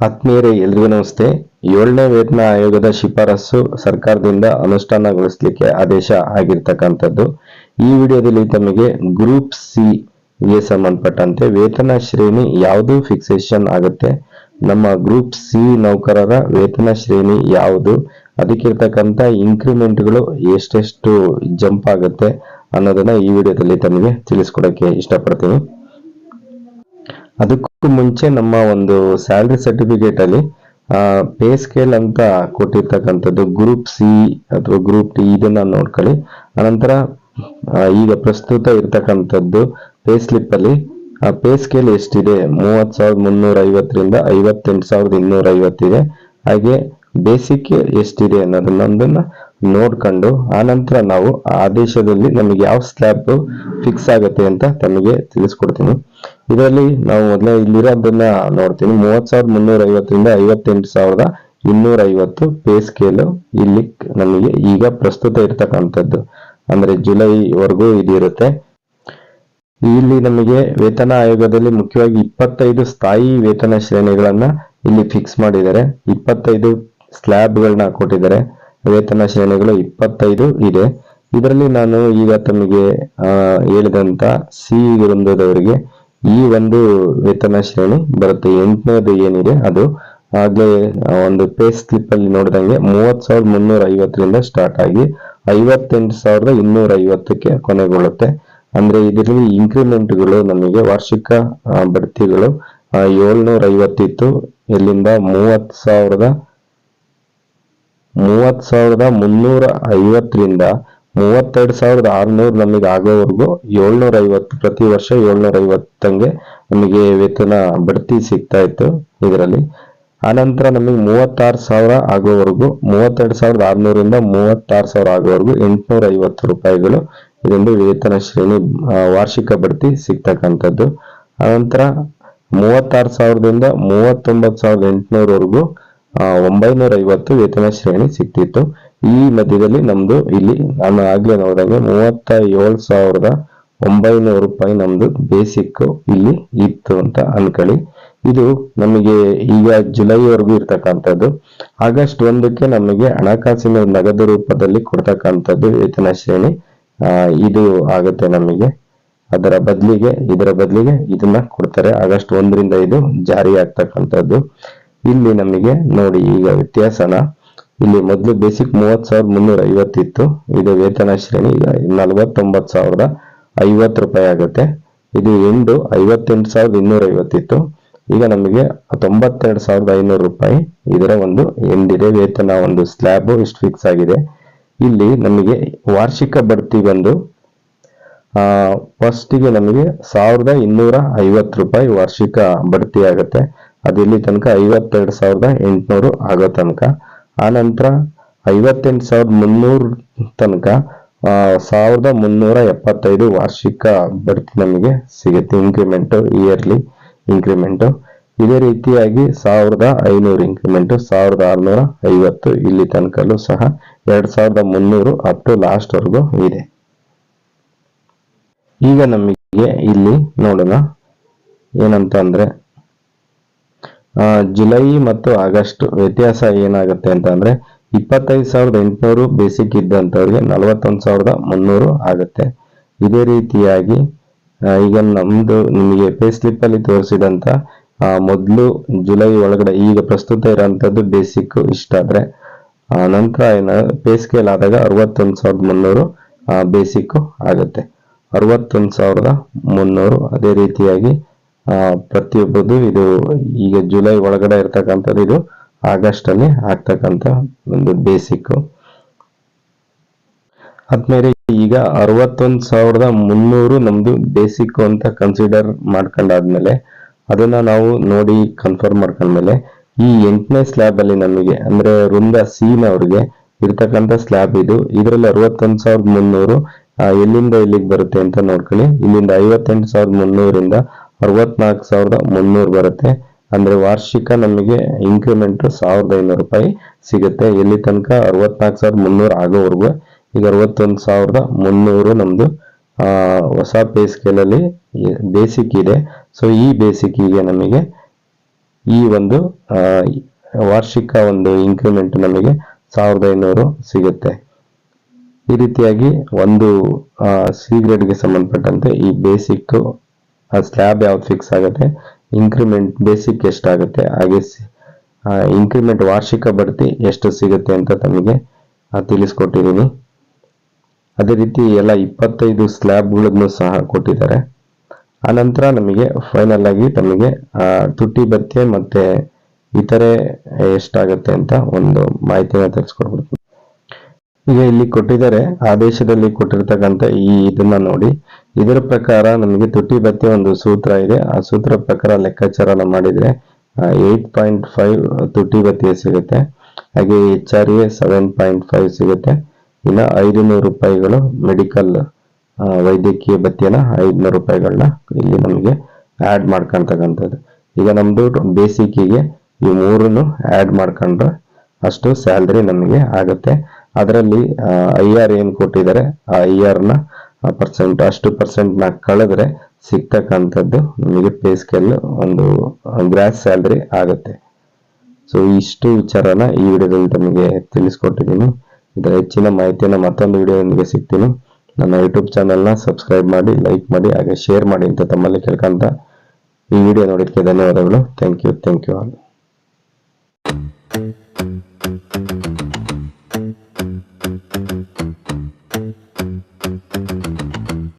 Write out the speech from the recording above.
ಆತ್ಮೀಯರೇ, ಎಲ್ರಿಗೂ ನಮಸ್ತೆ. ಏಳನೇ ವೇತನ ಆಯೋಗದ ಶಿಫಾರಸು ಸರ್ಕಾರದಿಂದ ಅನುಷ್ಠಾನಗೊಳಿಸಲಿಕ್ಕೆ ಆದೇಶ ಆಗಿರ್ತಕ್ಕಂಥದ್ದು. ಈ ವಿಡಿಯೋದಲ್ಲಿ ತಮಗೆ ಗ್ರೂಪ್ ಸಿ ಗೆ ಸಂಬಂಧಪಟ್ಟಂತೆ ವೇತನ ಶ್ರೇಣಿ ಯಾವುದು ಫಿಕ್ಸೇಷನ್ ಆಗುತ್ತೆ, ನಮ್ಮ ಗ್ರೂಪ್ ಸಿ ನೌಕರರ ವೇತನ ಶ್ರೇಣಿ ಯಾವುದು, ಅದಕ್ಕಿರ್ತಕ್ಕಂಥ ಇನ್ಕ್ರಿಮೆಂಟ್ಗಳು ಎಷ್ಟೆಷ್ಟು ಜಂಪ್ ಆಗುತ್ತೆ ಅನ್ನೋದನ್ನ ಈ ವಿಡಿಯೋದಲ್ಲಿ ತಮಗೆ ತಿಳಿಸ್ಕೊಡಕ್ಕೆ ಇಷ್ಟಪಡ್ತೀನಿ. ಅದಕ್ಕೂ ಮುಂಚೆ ನಮ್ಮ ಒಂದು ಸ್ಯಾಲ್ರಿ ಸರ್ಟಿಫಿಕೇಟ್ ಅಲ್ಲಿ ಪೇ ಸ್ಕೇಲ್ ಅಂತ ಕೊಟ್ಟಿರ್ತಕ್ಕಂಥದ್ದು ಗ್ರೂಪ್ ಸಿ ಅಥವಾ ಗ್ರೂಪ್ ಡಿ ಇದನ್ನ ನೋಡ್ಕೊಳ್ಳಿ. ಅನಂತರ ಈಗ ಪ್ರಸ್ತುತ ಇರ್ತಕ್ಕಂಥದ್ದು ಪೇ ಸ್ಲಿಪ್ ಅಲ್ಲಿ ಪೇ ಸ್ಕೇಲ್ ಎಷ್ಟಿದೆ? ಮೂವತ್ ಸಾವಿರದ ಮುನ್ನೂರ ಐವತ್ತರಿಂದ ಐವತ್ತೆಂಟು ಸಾವಿರದ ಇನ್ನೂರ ಐವತ್ತಿದೆ ಹಾಗೆ ಬೇಸಿಕ್ ಎಷ್ಟಿದೆ ಅನ್ನೋದನ್ನೊಂದನ್ನ ನೋಡ್ಕೊಂಡು ಆನಂತರ ನಾವು ಆದೇಶದಲ್ಲಿ ನಮಗೆ ಯಾವ ಸ್ಲ್ಯಾಬ್ ಫಿಕ್ಸ್ ಆಗುತ್ತೆ ಅಂತ ತಮಗೆ ತಿಳಿಸ್ಕೊಡ್ತೀನಿ. ಇದರಲ್ಲಿ ನಾವು ಮೊದಲೇ ಇಲ್ಲಿರೋದನ್ನ ನೋಡ್ತೀನಿ. ಮೂವತ್ ಸಾವಿರದ ಮುನ್ನೂರ ಐವತ್ತರಿಂದ ಐವತ್ತೆಂಟು ಸಾವಿರದ ಇನ್ನೂರ ಐವತ್ತು ಪೇ ಸ್ಕೇಲು ಇಲ್ಲಿ ನಮಗೆ ಈಗ ಪ್ರಸ್ತುತ ಇರ್ತಕ್ಕಂಥದ್ದು. ಅಂದ್ರೆ ಜುಲೈವರೆಗೂ ಇದಿರುತ್ತೆ. ಇಲ್ಲಿ ನಮಗೆ ವೇತನ ಆಯೋಗದಲ್ಲಿ ಮುಖ್ಯವಾಗಿ ಇಪ್ಪತ್ತೈದು ಸ್ಥಾಯಿ ವೇತನ ಶ್ರೇಣಿಗಳನ್ನ ಇಲ್ಲಿ ಫಿಕ್ಸ್ ಮಾಡಿದ್ದಾರೆ. ಇಪ್ಪತ್ತೈದು ಸ್ಲ್ಯಾಬ್ಗಳನ್ನ ಕೊಟ್ಟಿದ್ದಾರೆ. ವೇತನ ಶ್ರೇಣಿಗಳು ಇಪ್ಪತ್ತೈದು ಇದೆ. ಇದರಲ್ಲಿ ನಾನು ಈಗ ತಮಗೆ ಹೇಳಿದಂತ ಸಿ ವೃಂದದವರಿಗೆ ಈ ಒಂದು ವೇತನ ಶ್ರೇಣಿ ಬರುತ್ತೆ. ಎಂಟನೇದು ಏನಿದೆ? ಅದು ಆಗ್ಲೇ ಒಂದು ಪೇ ಸ್ಲಿಪ್ ಅಲ್ಲಿ ನೋಡಿದಂಗೆ ಮೂವತ್ ಸಾವಿರದ ಮುನ್ನೂರ ಐವತ್ತರಿಂದ ಸ್ಟಾರ್ಟ್ ಆಗಿ ಐವತ್ತೆಂಟು ಸಾವಿರದ ಇನ್ನೂರ ಐವತ್ತಕ್ಕೆ ಕೊನೆಗೊಳ್ಳುತ್ತೆ. ಅಂದ್ರೆ ಇದರಲ್ಲಿ ಇನ್ಕ್ರಿಮೆಂಟ್ಗಳು ನಮಗೆ ವಾರ್ಷಿಕ ಬಡ್ತಿಗಳು ಏಳ್ನೂರ ಐವತ್ತಿತ್ತು ಇಲ್ಲಿಂದ ಮೂವತ್ ಸಾವಿರದ ಮೂವತ್ ಸಾವಿರದ ಮುನ್ನೂರ ಐವತ್ತರಿಂದ ಮೂವತ್ತೆರಡು ಸಾವಿರದ ಆರ್ನೂರು ನಮಗೆ ಆಗೋವರೆಗೂ ಏಳ್ನೂರ ಐವತ್ತು ಪ್ರತಿ ವರ್ಷ ಏಳ್ನೂರ ಐವತ್ತಂಗೆ ನಮಗೆ ವೇತನ ಬಡ್ತಿ ಸಿಗ್ತಾ ಇತ್ತು ಇದರಲ್ಲಿ. ಆನಂತರ ನಮಗೆ ಮೂವತ್ತಾರು ಸಾವಿರ ಆಗೋವರೆಗೂ, ಮೂವತ್ತೆರಡು ಸಾವಿರದ ಆರ್ನೂರಿಂದ ಮೂವತ್ತಾರು ಸಾವಿರ ಆಗೋವರೆಗೂ ಎಂಟುನೂರ ಐವತ್ತು ರೂಪಾಯಿಗಳು ಇದೊಂದು ವೇತನ ಶ್ರೇಣಿ ವಾರ್ಷಿಕ ಬಡ್ತಿ ಸಿಗ್ತಕ್ಕಂಥದ್ದು. ಆನಂತರ ಮೂವತ್ತಾರು ಸಾವಿರದಿಂದ ಮೂವತ್ತೊಂಬತ್ತು ಸಾವಿರದ ಎಂಟುನೂರವರೆಗೂ ಒಂಬೈನೂರ ಐವತ್ತು ವೇತನ ಶ್ರೇಣಿ ಸಿಗ್ತಿತ್ತು. ಈ ಮಧ್ಯದಲ್ಲಿ ನಮ್ದು ಇಲ್ಲಿ ನಾನು ಆಗ್ಲೇ ನೋಡಿದಂಗೆ ಮೂವತ್ತ ಏಳು ಸಾವಿರದ ಒಂಬೈನೂರು ರೂಪಾಯಿ ನಮ್ದು ಬೇಸಿಕ್ ಇಲ್ಲಿ ಇತ್ತು ಅಂತ ಅನ್ಕೊಳ್ಳಿ. ಇದು ನಮಗೆ ಈಗ ಜುಲೈವರೆಗೂ ಇರ್ತಕ್ಕಂಥದ್ದು. ಆಗಸ್ಟ್ ಒಂದಕ್ಕೆ ನಮಗೆ ಹಣಕಾಸಿನ ನಗದು ರೂಪದಲ್ಲಿ ಕೊಡ್ತಕ್ಕಂಥದ್ದು ವೇತನ ಶ್ರೇಣಿ ಇದು ಆಗುತ್ತೆ ನಮಗೆ. ಅದರ ಬದಲಿಗೆ, ಇದರ ಬದಲಿಗೆ ಇದನ್ನ ಕೊಡ್ತಾರೆ. ಆಗಸ್ಟ್ ಒಂದರಿಂದ ಇದು ಜಾರಿ ಆಗ್ತಕ್ಕಂಥದ್ದು ಇಲ್ಲಿ ನಮಗೆ ನೋಡಿ ಈಗ ವ್ಯತ್ಯಾಸನ. ಇಲ್ಲಿ ಮೊದಲು ಬೇಸಿಕ್ ಮೂವತ್ತು ಸಾವಿರದ ಮುನ್ನೂರ ಐವತ್ತಿತ್ತು. ಇದು ವೇತನ ಶ್ರೇಣಿ. ನಲವತ್ತೊಂಬತ್ತು ಸಾವಿರದ ಐವತ್ತು ರೂಪಾಯಿ ಆಗುತ್ತೆ. ಇದು ಎಂಡು ಐವತ್ತೆಂಟು ಸಾವಿರದ ಇನ್ನೂರ ಐವತ್ತಿತ್ತು. ಈಗ ನಮಗೆ ತೊಂಬತ್ತೆರಡು ಸಾವಿರದ ಐನೂರು ರೂಪಾಯಿ. ಇದರ ಒಂದು ಎಂಡಿದೆ ವೇತನ ಒಂದು ಸ್ಲ್ಯಾಬ್ ಇಷ್ಟು ಫಿಕ್ಸ್ ಆಗಿದೆ. ಇಲ್ಲಿ ನಮಗೆ ವಾರ್ಷಿಕ ಬಡ್ತಿ ಬಂದು ಫಸ್ಟಿಗೆ ನಮಗೆ ಸಾವಿರದ ಇನ್ನೂರ ಐವತ್ತು ರೂಪಾಯಿ ವಾರ್ಷಿಕ ಬಡ್ತಿ ಆಗುತ್ತೆ. ಅದಿಲ್ಲಿ ತನಕ ಐವತ್ತೆರಡು ಸಾವಿರದ ಎಂಟುನೂರು ಆಗೋ ತನಕ. ಆ ನಂತರ ಐವತ್ತೆಂಟು ಸಾವಿರದ ಮುನ್ನೂರು ತನಕ ಸಾವಿರದ ಮುನ್ನೂರ ಎಪ್ಪತ್ತೈದು ವಾರ್ಷಿಕ ಬಡ್ತಿ ನಮಗೆ ಸಿಗುತ್ತೆ ಇನ್ಕ್ರಿಮೆಂಟು ಇಯರ್ಲಿ ಇನ್ಕ್ರಿಮೆಂಟು ಇದೇ ರೀತಿಯಾಗಿ ಸಾವಿರದ ಐನೂರು ಇನ್ಕ್ರಿಮೆಂಟ್ ಸಾವಿರದ ಆರುನೂರ ಐವತ್ತು ಇಲ್ಲಿ ತನಕಲ್ಲೂ ಸಹ ಎರಡು ಸಾವಿರದ ಮುನ್ನೂರು ಅಪ್ ಟು ಲಾಸ್ಟ್ ವರೆಗೂ ಇದೆ. ಈಗ ನಮಗೆ ಇಲ್ಲಿ ನೋಡೋಣ ಏನಂತ ಅಂದ್ರೆ ಜುಲೈ ಮತ್ತು ಆಗಸ್ಟ್ ವ್ಯತ್ಯಾಸ ಏನಾಗುತ್ತೆ ಅಂತ ಅಂದ್ರೆ ಇಪ್ಪತ್ತೈದು ಸಾವಿರದ ಎಂಟುನೂರು ಬೇಸಿಕ್ ಇದ್ದಂಥವ್ರಿಗೆ ನಲವತ್ತೊಂದು ಸಾವಿರದ ಮುನ್ನೂರು ಆಗುತ್ತೆ. ಇದೇ ರೀತಿಯಾಗಿ ಈಗ ನಮ್ದು ನಿಮಗೆ ಪೇ ಸ್ಲಿಪ್ ಅಲ್ಲಿ ತೋರಿಸಿದಂತ ಮೊದಲು ಜುಲೈ ಒಳಗಡೆ ಈಗ ಪ್ರಸ್ತುತ ಇರೋಂಥದ್ದು ಬೇಸಿಕ್ ಇಷ್ಟಾದ್ರೆ ನಂತರ ಏನ ಪೇ ಸ್ಕೇಲ್ ಆದಾಗ ಅರವತ್ತೊಂದು ಸಾವಿರದ ಮುನ್ನೂರು ಬೇಸಿಕ್ ಆಗುತ್ತೆ. ಅರವತ್ತೊಂದು ಸಾವಿರದ ಮುನ್ನೂರು, ಅದೇ ರೀತಿಯಾಗಿ ಆ, ಪ್ರತಿಯೊಬ್ಬರದು ಇದು ಈಗ ಜುಲೈ ಒಳಗಡೆ ಇರ್ತಕ್ಕಂಥದ್ದು ಇದು ಆಗಸ್ಟ್ ಅಲ್ಲಿ ಆಗ್ತಕ್ಕಂಥ ಒಂದು ಬೇಸಿಕ್ ಅದ್ಮೇಲೆ ಈಗ ಅರವತ್ತೊಂದು ಸಾವಿರದ ಮುನ್ನೂರು ನಮ್ದು ಬೇಸಿಕ್ ಅಂತ ಕನ್ಸಿಡರ್ ಮಾಡ್ಕೊಂಡಾದ್ಮೇಲೆ ಅದನ್ನ ನಾವು ನೋಡಿ ಕನ್ಫರ್ಮ್ ಮಾಡ್ಕೊಂಡ್ಮೇಲೆ ಈ ಎಂಟನೇ ಸ್ಲ್ಯಾಬ್ ಅಲ್ಲಿ ನಮಗೆ ಅಂದ್ರೆ ವೃಂದ ಸೀನ್ ಅವ್ರಿಗೆ ಇರ್ತಕ್ಕಂಥ ಸ್ಲ್ಯಾಬ್ ಇದು. ಇದರಲ್ಲಿ ಅರವತ್ತೊಂದು ಸಾವಿರದ ಮುನ್ನೂರು ಎಲ್ಲಿಂದ ಇಲ್ಲಿಗೆ ಬರುತ್ತೆ ಅಂತ ನೋಡ್ಕೊಳ್ಳಿ. ಇಲ್ಲಿಂದ ಐವತ್ತೆಂಟು ಸಾವಿರದ ಮುನ್ನೂರಿಂದ ಅರವತ್ನಾಲ್ಕು ಸಾವಿರದ ಮುನ್ನೂರು ಬರುತ್ತೆ. ಅಂದ್ರೆ ವಾರ್ಷಿಕ ನಮಗೆ ಇನ್ಕ್ರಿಮೆಂಟ್ ಸಾವಿರದ ಐನೂರು ರೂಪಾಯಿ ಸಿಗುತ್ತೆ. ಎಲ್ಲಿ ತನಕ? ಅರವತ್ನಾಲ್ಕು ಸಾವಿರದ ಮುನ್ನೂರು ಆಗೋವರೆಗೂ. ಈಗ ಅರವತ್ತೊಂದು ಸಾವಿರದ ಮುನ್ನೂರು ನಮ್ಮದು ಹೊಸ ಪೇ ಸ್ಕೇಲ್ ಅಲ್ಲಿ ಬೇಸಿಕ್ ಇದೆ. ಸೊ ಈ ಬೇಸಿಕ್ಕಿಗೆ ನಮಗೆ ಈ ಒಂದು ವಾರ್ಷಿಕ ಒಂದು ಇನ್ಕ್ರಿಮೆಂಟ್ ನಮಗೆ ಸಾವಿರದ ಐನೂರು ಸಿಗುತ್ತೆ. ಈ ರೀತಿಯಾಗಿ ಒಂದು ಸಿ ಗ್ರೇಡ್ಗೆ ಸಂಬಂಧಪಟ್ಟಂತೆ ಈ ಬೇಸಿಕ್ ಸ್ಲ್ಯಾಬ್ ಯಾವ್ದು ಫಿಕ್ಸ್ ಆಗುತ್ತೆ? ಇನ್ಕ್ರಿಮೆಂಟ್ ಬೇಸಿಕ್ ಎಷ್ಟಾಗುತ್ತೆ? ಹಾಗೆ ಇನ್ಕ್ರಿಮೆಂಟ್ ವಾರ್ಷಿಕ ಬಡ್ತಿ ಎಷ್ಟು ಸಿಗುತ್ತೆ ಅಂತ ತಮಗೆ ಆ, ತಿಳಿಸ್ಕೊಟ್ಟಿದ್ದೀನಿ ಅದೇ ರೀತಿ ಎಲ್ಲ ಇಪ್ಪತ್ತೈದು ಸ್ಲ್ಯಾಬ್ಗಳನ್ನು ಸಹ ಕೊಟ್ಟಿದ್ದಾರೆ. ಆನಂತರ ನಮಗೆ ಫೈನಲ್ ಆಗಿ ತಮಗೆ ತುಟ್ಟಿ ತುಟಿ ಭತ್ಯೆ ಮತ್ತೆ ಇತರೆ ಎಷ್ಟಾಗುತ್ತೆ ಅಂತ ಒಂದು ಮಾಹಿತಿನ ತಿಳಿಸ್ಕೊಡ್ಬಿಡ್ತೀನಿ ಈಗ ಇಲ್ಲಿ ಕೊಟ್ಟಿದ್ದಾರೆ ಆದೇಶದಲ್ಲಿ ಕೊಟ್ಟಿರ್ತಕ್ಕಂಥ ಈ ಇದನ್ನ ನೋಡಿ. ಇದರ ಪ್ರಕಾರ ನಮಗೆ ತುಟಿ ಬತ್ತಿ ಒಂದು ಸೂತ್ರ ಇದೆ. ಆ ಸೂತ್ರ ಪ್ರಕಾರ ಲೆಕ್ಕಾಚಾರನ ಮಾಡಿದ್ರೆ ಏಟ್ ಪಾಯಿಂಟ್ ಫೈವ್ ತುಟಿ ಬತ್ತಿ ಸಿಗುತ್ತೆ. ಹಾಗೆ H R A seven point five ಸಿಗುತ್ತೆ. ಇನ್ನ ಐದುನೂರು ರೂಪಾಯಿಗಳು ಮೆಡಿಕಲ್ ವೈದ್ಯಕೀಯ ಬತ್ತಿಯನ್ನ ಐದುನೂರು ರೂಪಾಯಿಗಳನ್ನ ಇಲ್ಲಿ ನಮಗೆ ಆ್ಯಡ್ ಮಾಡ್ಕೊಳ್ತಕ್ಕಂಥದ್ದು ಈಗ ನಮ್ದು ಬೇಸಿಕ್ಕಿಗೆ ಈ ಮೂರನ್ನು ಆ್ಯಡ್ ಮಾಡ್ಕೊಂಡ್ರೆ ಅಷ್ಟು ಸ್ಯಾಲ್ರಿ ನಮಗೆ ಆಗುತ್ತೆ. ಅದರಲ್ಲಿ ಐ ಆರ್ ಏನು ಕೊಟ್ಟಿದ್ದಾರೆ, ಆ ಐ ಆರ್ನ ಪರ್ಸೆಂಟ್ ಅಷ್ಟು ಪರ್ಸೆಂಟ್ನ ಕಳೆದ್ರೆ ಸಿಗ್ತಕ್ಕಂಥದ್ದು ನಿಮಗೆ ಪೇ ಸ್ಕೇಲ್ ಒಂದು ಗ್ರಾಸ್ ಸ್ಯಾಲ್ರಿ ಆಗುತ್ತೆ. ಸೊ ಇಷ್ಟು ವಿಚಾರನ ಈ ವಿಡಿಯೋದಲ್ಲಿ ತಮಗೆ ತಿಳಿಸ್ಕೊಟ್ಟಿದ್ದೀನಿ. ಇದರ ಹೆಚ್ಚಿನ ಮಾಹಿತಿಯನ್ನು ಮತ್ತೊಂದು ವಿಡಿಯೋದೊಂದಿಗೆ ಸಿಗ್ತೀನಿ. ನನ್ನ ಯೂಟ್ಯೂಬ್ ಚಾನಲ್ನ ಸಬ್ಸ್ಕ್ರೈಬ್ ಮಾಡಿ ಲೈಕ್ ಮಾಡಿ, ಹಾಗೆ ಶೇರ್ ಮಾಡಿ ಅಂತ ತಮ್ಮಲ್ಲಿ ಕೇಳ್ಕೊಂತ ಈ ವಿಡಿಯೋ ನೋಡಿದ್ದಕ್ಕೆ ಧನ್ಯವಾದಗಳು. Thank you thank you all